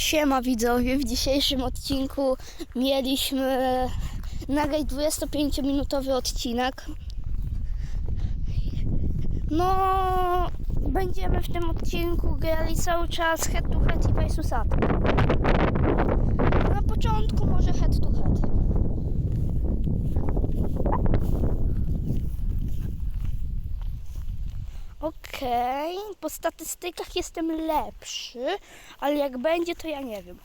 Siema widzowie, w dzisiejszym odcinku mieliśmy nagrać 25-minutowy odcinek. No, będziemy w tym odcinku grali cały czas head to head i versus attack. Na początku może head to head. Okej, po statystykach jestem lepszy, ale jak będzie, to ja nie wiem.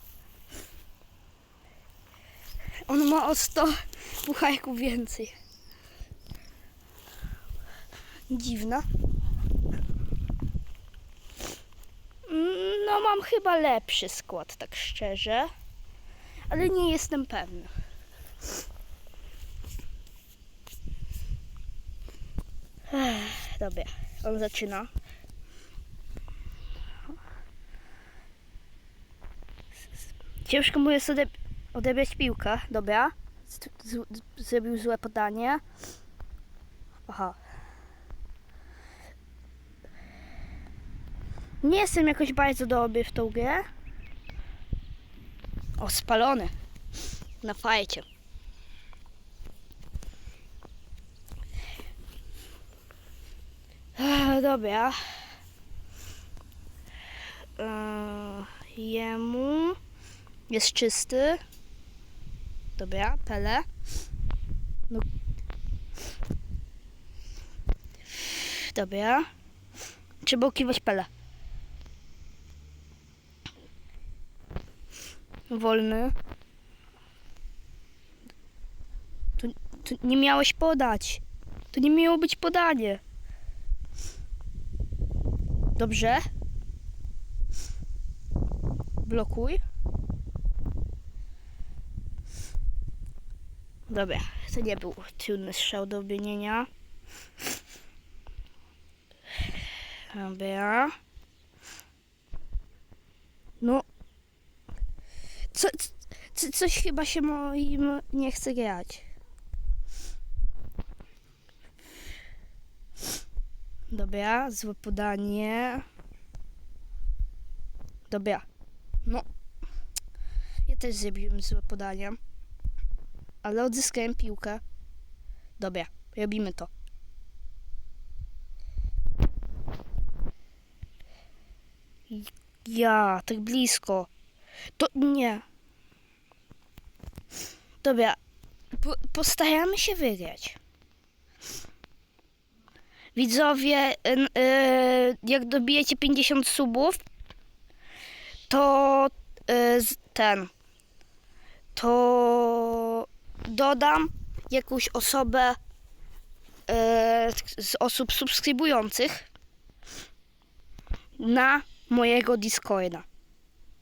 On ma o 100 puchajków więcej. Dziwna. No, mam chyba lepszy skład, tak szczerze, ale nie jestem pewny. Dobra, on zaczyna. Ciężko mu jest odeb- odebrać piłkę. Dobra. Z- zrobił złe podanie. Aha. Nie jestem jakoś bardzo dobry w tą grę. O, spalony. Na fajcie. Ech, Dobra. Eee, jemu jest czysty. Dobra, Pele. No. Dobra. Trzeba ukiwać Pele. Wolny. To, to nie miałeś podać. To nie miało być podanie. Dobrze. Blokuj. Dobra, to nie był trudny strzał do obronienia. Dobra. No. Co, co, coś chyba się moim nie chce grać. Dobra, złe podanie. Dobra. No. Ja też zrobiłem złe podanie. Ale odzyskałem piłkę. Dobra, robimy to. Ja, tak blisko. To nie. Dobra, po, postaramy się wygrać. Widzowie, n- y, jak dobijecie 50 subów, to y, ten, to dodam jakąś osobę y, z osób subskrybujących na mojego Discorda.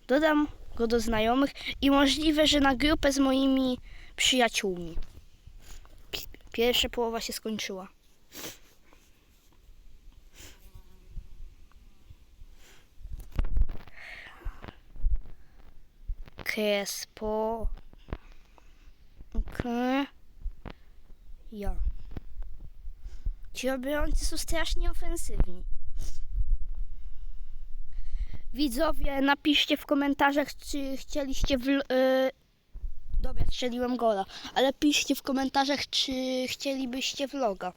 Dodam go do znajomych i możliwe, że na grupę z moimi przyjaciółmi. Pi- Pierwsza połowa się skończyła. Crespo. Okej. Ja. Ci obrońcy są strasznie ofensywni. Widzowie, napiszcie w komentarzach, czy chcieliście w... Yy... Dobra, strzeliłem gola. Ale piszcie w komentarzach, czy chcielibyście vloga.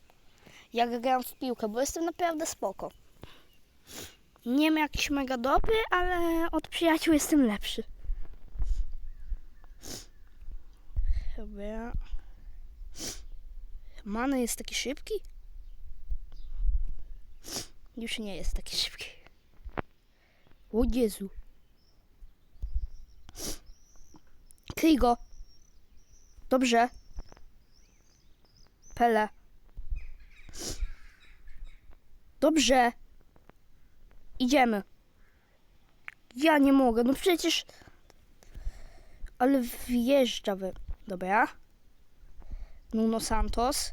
Jak gram w piłkę, bo jestem naprawdę spoko. Nie wiem jakiś mega dobry, ale od przyjaciół jestem lepszy. Dobra. Many jest taki szybki? Już nie jest taki szybki. O Jezu. Kryj go. Dobrze. Pele. Dobrze. Idziemy. Ja nie mogę, no przecież... Ale wjeżdża. Dobra. Nuno Santos.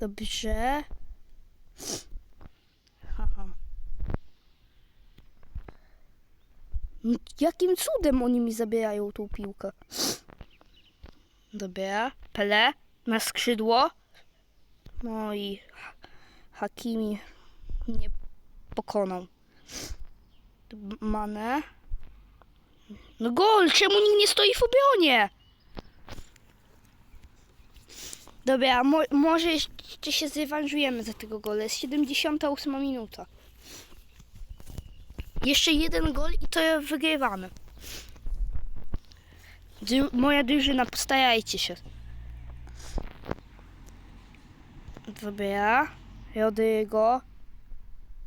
Dobrze. No, Jakim cudem oni mi zabierają tą piłkę? Dobra. Pele na skrzydło. No i Hakimi nie pokonał. Manę. No gol, czemu nikt nie stoi w obronie? Dobra, mo może jeszcze się zrewanżujemy za tego gola. Jest 78 minuta. Jeszcze jeden gol i to wygrywamy. Dru moja drużyna, postarajcie się. Dobra. Rodrigo.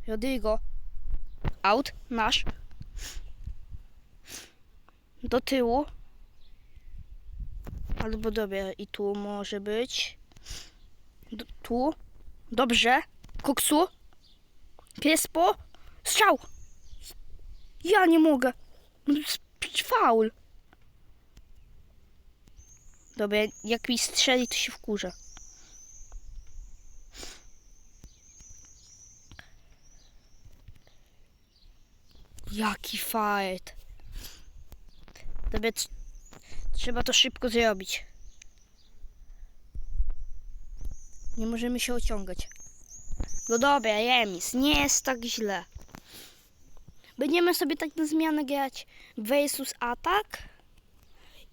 Rodrigo. Out. Nasz. Do tyłu. Albo dobra, i tu może być. D tu. Dobrze. Koksu. Piespo. Strzał. Ja nie mogę. Spić faul. Dobra, jak mi strzeli, to się wkurzę. Jaki fight. Tr- trzeba to szybko zrobić. Nie możemy się ociągać. No dobra, remis. Nie jest tak źle. Będziemy sobie tak na zmianę grać versus atak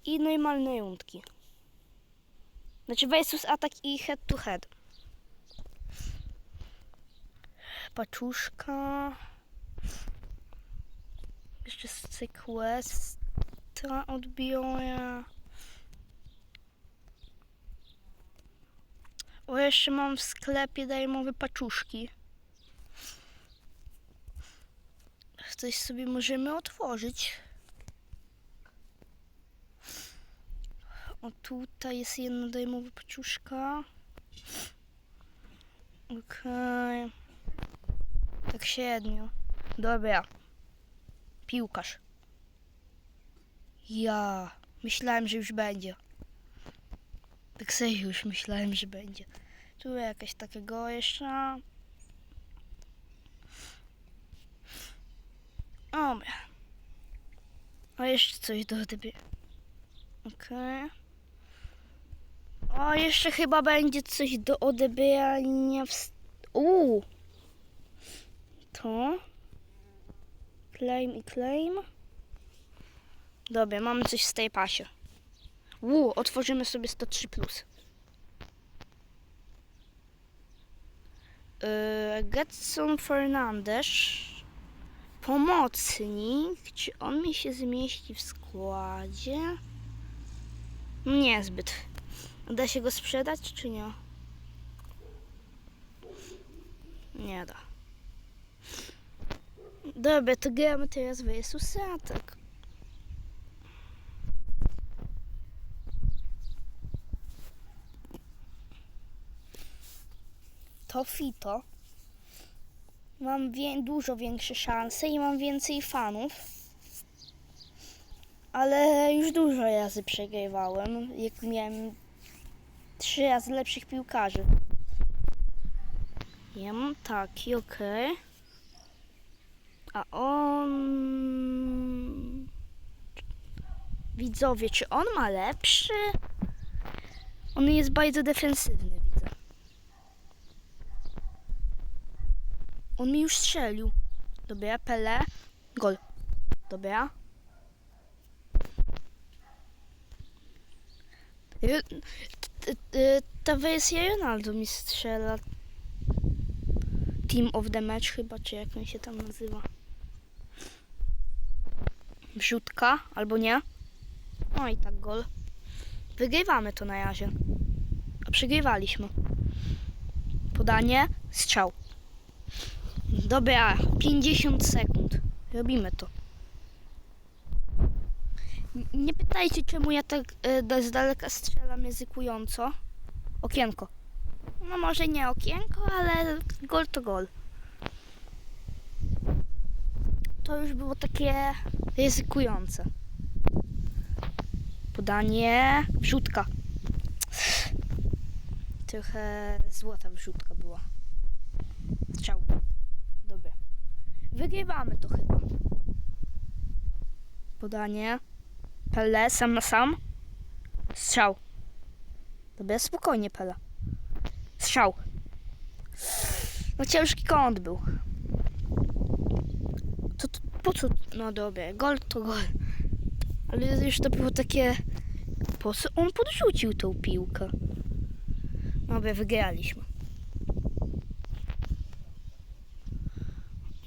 i normalne rundki. Znaczy versus atak i head to head. Paczuszka. Jeszcze z Sequestra odbiorę. O, jeszcze mam w sklepie darmowe paczuszki. Coś sobie możemy otworzyć. O, tutaj jest jedna darmowa paczuszka. Okej. Tak średnio. Dobra. Piłkarz. Ja. Myślałem, że już będzie. Tak serio już myślałem, że będzie. Tu jakaś takiego jeszcze. Dobra. A jeszcze coś do odbierania. Okej. O, jeszcze chyba będzie coś do odebrania w... Uuu. To. Claim i claim. Dobra, mamy coś w tej pasie. Uuu, otworzymy sobie 103+. Plus. Yy, Getson Fernandez. Pomocnik. Czy on mi się zmieści w składzie? Niezbyt. Da się go sprzedać, czy nie? Nie da. Dobra, to gramy teraz w Jezusa, tak. To Fito. Mam wie- dużo większe szanse i mam więcej fanów. Ale już dużo razy przegrywałem, jak miałem trzy razy lepszych piłkarzy. Ja mam taki, okej. A on... Widzowie, czy on ma lepszy? On jest bardzo defensywny, On mi już strzelił. Dobra, Pele. Gol. Dobra. Ta wersja Ronaldo mi strzela. Team of the match chyba, czy jak on się tam nazywa. Wrzutka, albo nie. No i tak gol. Wygrywamy to na razie. A przegrywaliśmy. Podanie, strzał. Dobra, 50 sekund. Robimy to. Nie pytajcie, czemu ja tak e, z daleka strzelam ryzykująco. Okienko. No może nie okienko, ale gol to gol. To już było takie ryzykujące. Podanie, wrzutka. Trochę złota wrzutka była. Strzał. Dobra. Wygrywamy to chyba. Podanie. Pele, sam na sam. Strzał. Dobra, spokojnie, Pele. Strzał. No ciężki kąt był. po co? No dobra, gol to gol. Ale już to było takie... Po co on podrzucił tą piłkę? Dobra, wygraliśmy.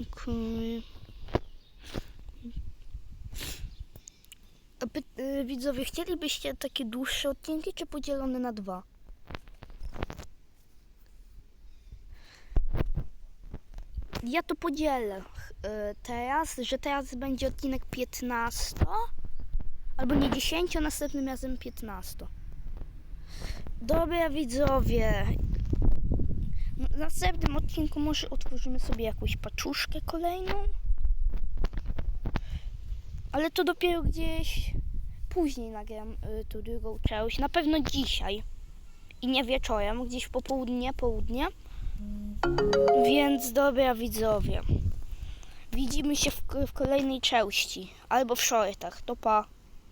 Okej. A py- y, Widzowie, chcielibyście takie dłuższe odcinki, czy podzielone na dwa? Ja to podzielę y, teraz, że teraz będzie odcinek 15, albo nie 10, a następnym razem 15. Dobra widzowie, następnym odcinku może otworzymy sobie jakąś paczuszkę kolejną. Ale to dopiero gdzieś później nagram y, tą drugą część. Na pewno dzisiaj. I nie wieczorem, gdzieś w popołudnie, południe. Więc dobra widzowie. Widzimy się w, w kolejnej części. Albo w shortach. To pa.